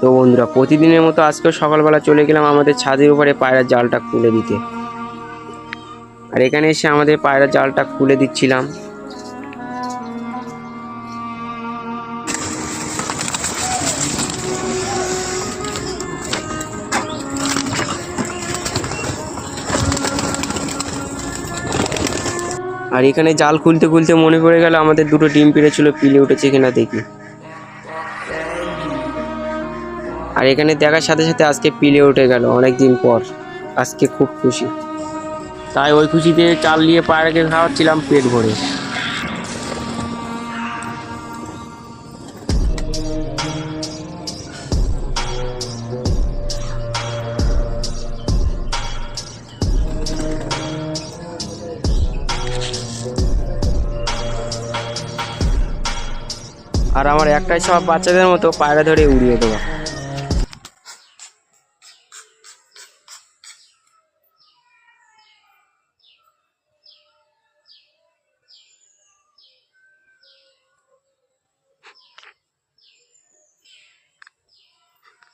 তো বন্ধুরা, প্রতিদিনের মতো আজকেও সকালবেলা চলে গেলাম আমাদের ছাদের উপরে পায়রার জালটা খুলে দিতে। আর এখানে এসে আমাদের পায়রার জালটা খুলে দিচ্ছিলাম। আর এখানে জাল খুলতে খুলতে মনে পড়ে গেল আমাদের দুটো ডিম পেড়েছিল পিলে উঠেছে কিনা দেখি। আর এখানে দেখার সাথে সাথে আজকে পিলে উঠে গেল অনেক দিন পর। আজকে খুব খুশি। তাই ওই খুশিতে চাল নিয়ে পায়রাকে খাওয়াচ্ছিলাম পেট ভরে। আর আমার একটাই সব বাচ্চাদের মতো পায়রা ধরে উড়িয়ে দেওয়া